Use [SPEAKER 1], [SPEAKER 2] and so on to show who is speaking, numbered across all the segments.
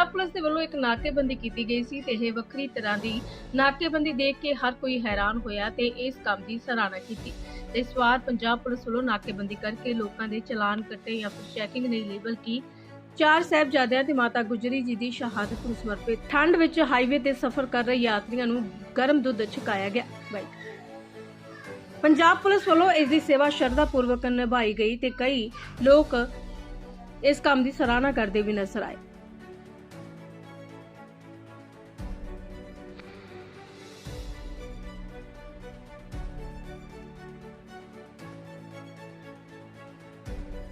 [SPEAKER 1] Punjab police ਦੇ ਵੱਲੋਂ ਇੱਕ ਨਾਕੇਬੰਦੀ ਕੀਤੀ ਗਈ ਸੀ ਤੇ ਇਹ ਵੱਖਰੀ ਤਰ੍ਹਾਂ ਦੀ ਨਾਕੇਬੰਦੀ ਦੇਖ ਕੇ ਹਰ ਕੋਈ ਹੈਰਾਨ ਹੋਇਆ ਤੇ ਇਸ ਕੰਮ ਦੀ ਸਰਾਹਨਾ ਕੀਤੀ। ਤੇ ਇਸ ਵਾਰ ਪੰਜਾਬ ਪੁਲਿਸ ਵੱਲੋਂ ਨਾਕੇਬੰਦੀ ਕਰਕੇ ਲੋਕਾਂ ਦੇ ਚਲਾਨ ਕੱਟੇ ਜਾਂ ਫਿਰ ਚੈਕਿੰਗ ਨਹੀਂ ਲੇਬਲ ਕੀ। ਚਾਰ ਸਾਹਿਬਜ਼ਾਦਿਆਂ ਤੇ ਮਾਤਾ ਗੁਜਰੀ ਜੀ ਦੀ ਸ਼ਹਾਦਤ ਨੂੰ ਸਮਰਪਿਤ ਠੰਡ ਵਿੱਚ ਹਾਈਵੇ ਤੇ ਸਫ਼ਰ ਕਰ ਰਹੇ ਯਾਤਰੀਆਂ ਨੂੰ ਗਰਮ ਦੁੱਧ ਛਕਾਇਆ ਗਿਆ। ਬਾਈ ਪੰਜਾਬ ਪੁਲਿਸ ਵੱਲੋਂ ਇਸ ਦੀ ਸੇਵਾ ਸ਼ਰਧਾ ਪੂਰਵਕ ਨਿਭਾਈ ਗਈ ਤੇ ਕਈ ਲੋਕ ਇਸ ਕੰਮ ਦੀ ਸਰਾਹਨਾ ਕਰਦੇ ਵੀ ਨਜ਼ਰ ਆਏ।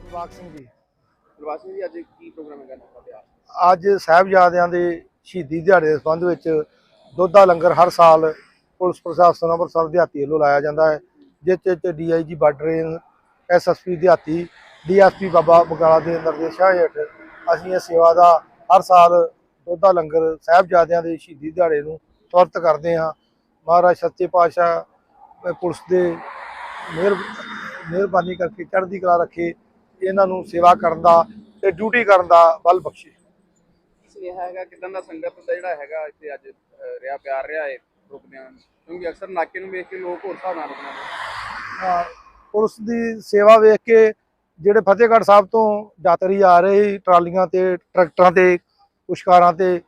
[SPEAKER 2] ਪ੍ਰਭਾਗ ਸਿੰਘ ਜੀ।
[SPEAKER 3] ਪ੍ਰਵਾਸੀ ਜੀ ਅੱਜ ਕੀ ਪ੍ਰੋਗਰਾਮ ਹੈਗਾ ਤੁਹਾਡੇ
[SPEAKER 2] ਅੱਜ ਸਾਹਿਬਜ਼ਾਦਿਆਂ ਦੇ ਸ਼ਹੀਦੀ ਦਿਹਾੜੇ ਦੇ ਸੰਬੰਧ ਵਿੱਚ ਦੁੱਧ ਦਾ ਲੰਗਰ ਹਰ ਸਾਲ ਪੁਲਿਸ ਪ੍ਰਸ਼ਾਸਨ ਅੰਮ੍ਰਿਤਸਰ ਦਿਹਾਤੀ ਵੱਲੋਂ ਲਾਇਆ ਜਾਂਦਾ ਹੈ ਜਿਸ ਵਿੱਚ ਡੀਆਈਜੀ ਬਾਰਡਰ ਐਸਐਸਪੀ ਦਿਹਾਤੀ ਡੀਐਸਪੀ ਬਾਬਾ ਬਗਾਲਾ ਦੇ ਨਿਰਦੇਸ਼ਾਂ ਹੇਠ ਅਸੀਂ ਇਹ ਸੇਵਾ ਦਾ ਹਰ ਸਾਲ ਦੁੱਧ ਦਾ ਲੰਗਰ ਸਾਹਿਬਜ਼ਾਦਿਆਂ ਦੇ ਸ਼ਹੀਦੀ ਦਿਹਾੜੇ ਨੂੰ ਤੁਰਤ ਕਰਦੇ ਹਾਂ। ਮਹਾਰਾਜ ਸੱਚੇ ਪਾਤਸ਼ਾਹ ਪੁਲਿਸ ਦੇ ਮਿਹਰ ਮਿਹਰਬਾਨੀ ਕਰਕੇ ਚੜ੍ਹਦੀ ਕਲਾ ਰੱਖੇ ਇਹਨਾਂ ਨੂੰ ਸੇਵਾ ਕਰਨ ਦਾ ਤੇ ਡਿਊਟੀ ਕਰਨ ਦਾ ਬਲ ਬਖਸ਼ੇ।
[SPEAKER 3] ਸੁਨੇਹਾ ਹੈਗਾ ਕਿਦਾਂ ਦਾ ਸੰਗਤ ਦਾ ਜਿਹੜਾ ਹੈਗਾ ਇੱਥੇ ਅੱਜ ਅਹ, ਰਿਹਾ ਪਿਆਰ ਰਿਹਾ ਹੈ ਰੁਕਦਿਆਂ ਨੂੰ। ਕਿਉਂਕਿ ਅਕਸਰ ਨਾਕੇ ਨੂੰ ਵੇਖ ਕੇ ਲੋਕ ਹੋਰ ਹਿਸਾਬ ਨਾਲ ਰੁਕਣਾ
[SPEAKER 2] ਹਾਂ, ਪੁਲਿਸ ਦੀ ਸੇਵਾ ਵੇਖ ਕੇ ਜਿਹੜੇ ਫਤਿਹਗੜ੍ਹ ਸਾਹਿਬ ਤੋਂ ਯਾਤਰੀ ਆ ਰਹੇ ਟਰਾਲੀਆਂ ਤੇ ਟਰੈਕਟਰਾਂ ਤੇ ਪੁਸ਼ਕਾਰਾਂ ਤੇ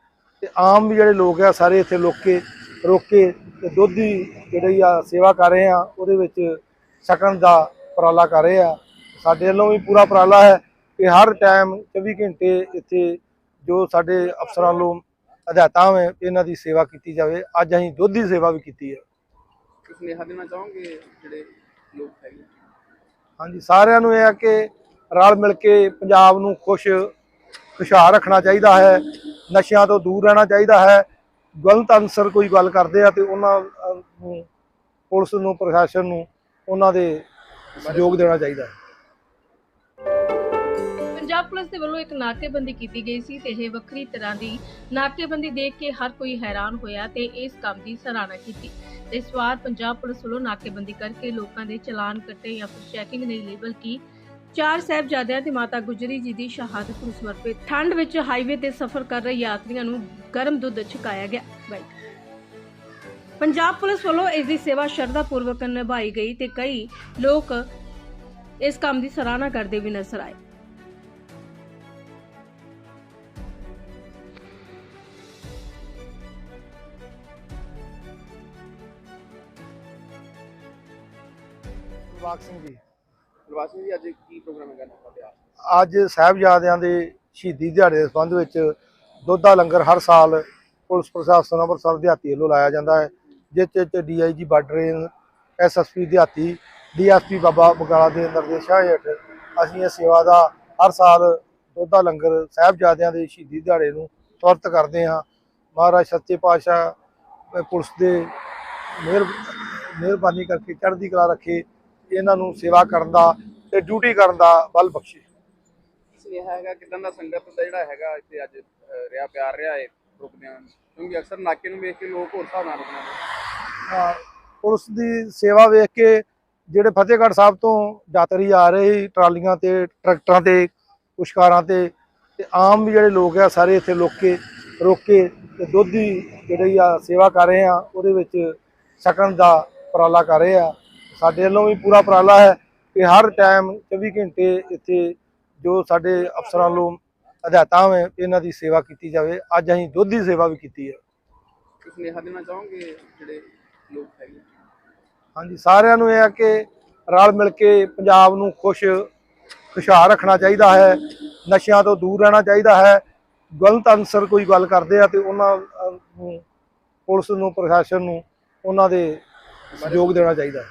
[SPEAKER 2] ਤੇ ਆਮ ਵੀ ਜਿਹੜੇ ਲੋਕ ਆ ਸਾਰੇ ਇੱਥੇ ਲੋਕ ਕੇ ਰੋਕ ਕੇ ਤੇ ਦੁੱਧ ਦੀ ਜਿਹੜੀ ਆ ਸੇਵਾ ਕਰ ਰਹੇ ਆ ਉਹਦੇ ਵਿੱਚ ਸਕਣ ਦਾ ਉਪਰਾਲਾ ਕਰ ਰਹੇ ਆ। ਸਾਡੇ ਵੱਲੋਂ ਵੀ ਪੂਰਾ ਉਪਰਾਲਾ ਹੈ ਕਿ ਹਰ ਟਾਈਮ 24 ਘੰਟੇ ਇੱਥੇ ਜੋ ਸਾਡੇ ਅਫਸਰਾਂ ਵੱਲੋਂ ਹਦਾਇਤਾਂ ਹੈ ਇਹਨਾਂ ਦੀ ਸੇਵਾ ਕੀਤੀ ਜਾਵੇ ਅੱਜ ਅਸੀਂ ਦੁੱਧ ਦੀ ਸੇਵਾ ਵੀ ਕੀਤੀ ਹੈ।
[SPEAKER 3] ਕਿ ਸੁਨੇਹਾ ਦੇਣਾ ਚਾਹੋਗੇ ਜਿਹੜੇ ਲੋਕ ਹੈਗੇ?
[SPEAKER 2] ਹਾਂਜੀ ਸਾਰਿਆਂ ਨੂੰ ਇਹ ਹੈ ਕਿ ਰਲ ਮਿਲ ਕੇ ਪੰਜਾਬ ਨੂੰ ਖੁਸ਼ ਖੁਸ਼ਹਾਲ ਰੱਖਣਾ ਚਾਹੀਦਾ ਹੈ ਨਸ਼ਿਆਂ ਤੋਂ ਦੂਰ ਰਹਿਣਾ ਚਾਹੀਦਾ ਹੈ। ਗਲਤ ਅਨਸਰ ਕੋਈ ਗੱਲ ਕਰਦੇ ਆ ਤੇ ਉਹਨਾਂ ਨੂੰ ਪੁਲਿਸ ਨੂੰ ਪ੍ਰਸ਼ਾਸਨ ਨੂੰ ਉਹਨਾਂ ਦੇ ਸਹਿਯੋਗ ਦੇਣਾ ਚਾਹੀਦਾ ਹੈ।
[SPEAKER 1] ਪੰਜਾਬ ਪੁਲਿਸ ਦੇ ਵੱਲੋਂ ਇੱਕ ਨਾਕੇਬੰਦੀ ਕੀਤੀ ਗਈ ਸੀ ਤੇ ਇਹ ਵੱਖਰੀ ਤਰ੍ਹਾਂ ਦੀ ਨਾਕੇਬੰਦੀ ਦੇਖ ਕੇ ਹਰ ਕੋਈ ਹੈਰਾਨ ਹੋਇਆ ਤੇ ਇਸ ਕੰਮ ਦੀ ਸਰਾਹਨਾ ਕੀਤੀ। ਇਸ ਵਾਰ ਪੰਜਾਬ ਪੁਲਿਸ ਵੱਲੋਂ ਨਾਕੇਬੰਦੀ ਕਰਕੇ ਲੋਕਾਂ ਦੇ ਚਲਾਨ ਕੱਟੇ ਜਾਂ ਫਿਰ ਚੈਕਿੰਗ ਨਹੀਂ ਲੇਬਲ ਕੀ ਚਾਰ ਸਾਹਿਬਜ਼ਾਦਿਆਂ ਤੇ ਮਾਤਾ ਗੁਜਰੀ ਜੀ ਦੀ ਸ਼ਹਾਦਤ ਨੂੰ ਸਮਰਪਿਤ ਠੰਡ ਵਿੱਚ ਹਾਈਵੇ ਤੇ ਸਫ਼ਰ ਕਰ ਰਹੇ ਯਾਤਰੀਆਂ ਨੂੰ ਗਰਮ ਦੁੱਧ ਛਕਾਇਆ ਗਿਆ। ਬਾਈ ਪੰਜਾਬ ਪੁਲਿਸ ਵੱਲੋਂ ਇਸ ਦੀ ਸੇਵਾ ਸ਼ਰਧਾ ਪੂਰਵਕ ਨਿਭਾਈ ਗਈ ਤੇ ਕਈ ਲੋਕ ਇਸ ਕੰਮ ਦੀ ਸਰਾਹਨਾ ਕਰਦੇ ਵੀ ਨਜ਼ਰ ਆਏ।
[SPEAKER 2] ਪ੍ਰਭਾਗ ਸਿੰਘ ਜੀ।
[SPEAKER 3] ਪ੍ਰਵਾਸੀ ਜੀ ਅੱਜ ਕੀ ਪ੍ਰੋਗਰਾਮ ਹੈਗਾ ਤੁਹਾਡੇ ਆ
[SPEAKER 2] ਅੱਜ ਸਾਹਿਬਜ਼ਾਦਿਆਂ ਦੇ ਸ਼ਹੀਦੀ ਦਿਹਾੜੇ ਦੇ ਸੰਬੰਧ ਵਿੱਚ ਦੁੱਧ ਦਾ ਲੰਗਰ ਹਰ ਸਾਲ ਪੁਲਿਸ ਪ੍ਰਸ਼ਾਸਨ ਅੰਮ੍ਰਿਤਸਰ ਦਿਹਾਤੀ ਵੱਲੋਂ ਲਾਇਆ ਜਾਂਦਾ ਹੈ ਜਿਸ ਵਿੱਚ ਡੀਆਈਜੀ ਬਾਰਡਰ ਐਸਐਸਪੀ ਦਿਹਾਤੀ ਡੀਐਸਪੀ ਬਾਬਾ ਬਗਾਲਾ ਦੇ ਨਿਰਦੇਸ਼ਾਂ ਹੇਠ ਅਸੀਂ ਇਹ ਸੇਵਾ ਦਾ ਹਰ ਸਾਲ ਦੁੱਧ ਦਾ ਲੰਗਰ ਸਾਹਿਬਜ਼ਾਦਿਆਂ ਦੇ ਸ਼ਹੀਦੀ ਦਿਹਾੜੇ ਨੂੰ ਤੁਰਤ ਕਰਦੇ ਹਾਂ। ਮਹਾਰਾਜ ਸੱਚੇ ਪਾਤਸ਼ਾਹ ਪੁਲਿਸ ਦੇ ਮਿਹਰ ਮਿਹਰਬਾਨੀ ਕਰਕੇ ਚੜ੍ਹਦੀ ਕਲਾ ਰੱਖੇ ਇਹਨਾਂ ਨੂੰ ਸੇਵਾ ਕਰਨ ਦਾ ਤੇ ਡਿਊਟੀ ਕਰਨ ਦਾ ਬਲ ਬਖਸ਼ੇ।
[SPEAKER 3] ਸੁਨੇਹਾ ਹੈਗਾ ਕਿਦਾਂ ਦਾ ਸੰਗਤ ਦਾ ਜਿਹੜਾ ਹੈਗਾ ਇੱਥੇ ਅੱਜ ਪਿਆਰ ਰਿਹਾ ਹੈ ਰੁਕਦਿਆਂ ਨੂੰ। ਕਿਉਂਕਿ ਅਕਸਰ ਨਾਕੇ ਨੂੰ ਵੇਖ ਕੇ ਲੋਕ ਹੋਰ ਹਿਸਾਬ ਨਾਲ ਰੁਕਣਾ
[SPEAKER 2] ਹਾਂ, ਪੁਲਿਸ ਦੀ ਸੇਵਾ ਵੇਖ ਕੇ ਜਿਹੜੇ ਫਤਿਹਗੜ੍ਹ ਸਾਹਿਬ ਤੋਂ ਯਾਤਰੀ ਆ ਰਹੇ ਸੀ ਟਰਾਲੀਆਂ ਤੇ ਟਰੈਕਟਰਾਂ ਤੇ ਪੁਸ਼ਕਾਰਾਂ ਤੇ ਤੇ ਆਮ ਵੀ ਜਿਹੜੇ ਲੋਕ ਆ ਸਾਰੇ ਇੱਥੇ ਲੋਕ ਕੇ ਰੋਕ ਕੇ ਤੇ ਦੁੱਧ ਦੀ ਜਿਹੜੀ ਆ ਸੇਵਾ ਕਰ ਰਹੇ ਆ ਉਹਦੇ ਵਿੱਚ ਸਕਣ ਦਾ ਉਪਰਾਲਾ ਕਰ ਰਹੇ ਆ। ਸਾਡੇ ਵੱਲੋਂ ਵੀ ਪੂਰਾ ਉਪਰਾਲਾ ਹੈ ਕਿ ਹਰ ਟਾਈਮ 24 ਘੰਟੇ ਇੱਥੇ ਜੋ ਸਾਡੇ ਅਫਸਰਾਂ ਵੱਲੋਂ ਹਦਾਇਤਾਂ ਹੈ ਇਹਨਾਂ ਦੀ ਸੇਵਾ ਕੀਤੀ ਜਾਵੇ ਅੱਜ ਅਸੀਂ ਦੁੱਧ ਦੀ ਸੇਵਾ ਵੀ ਕੀਤੀ ਹੈ।
[SPEAKER 3] ਕਿ ਸੁਨੇਹਾ ਦੇਣਾ ਚਾਹੋਗੇ ਜਿਹੜੇ ਲੋਕ ਹੈਗੇ?
[SPEAKER 2] ਹਾਂਜੀ ਸਾਰਿਆਂ ਨੂੰ ਇਹ ਹੈ ਕਿ ਰਲ ਮਿਲ ਕੇ ਪੰਜਾਬ ਨੂੰ ਖੁਸ਼ ਖੁਸ਼ਹਾਲ ਰੱਖਣਾ ਚਾਹੀਦਾ ਹੈ ਨਸ਼ਿਆਂ ਤੋਂ ਦੂਰ ਰਹਿਣਾ ਚਾਹੀਦਾ ਹੈ। ਗਲਤ ਅਨਸਰ ਕੋਈ ਗੱਲ ਕਰਦੇ ਆ ਤੇ ਉਹਨਾਂ ਨੂੰ ਪੁਲਿਸ ਨੂੰ ਪ੍ਰਸ਼ਾਸਨ ਨੂੰ ਉਹਨਾਂ ਦੇ ਸਹਿਯੋਗ ਦੇਣਾ ਚਾਹੀਦਾ ਹੈ।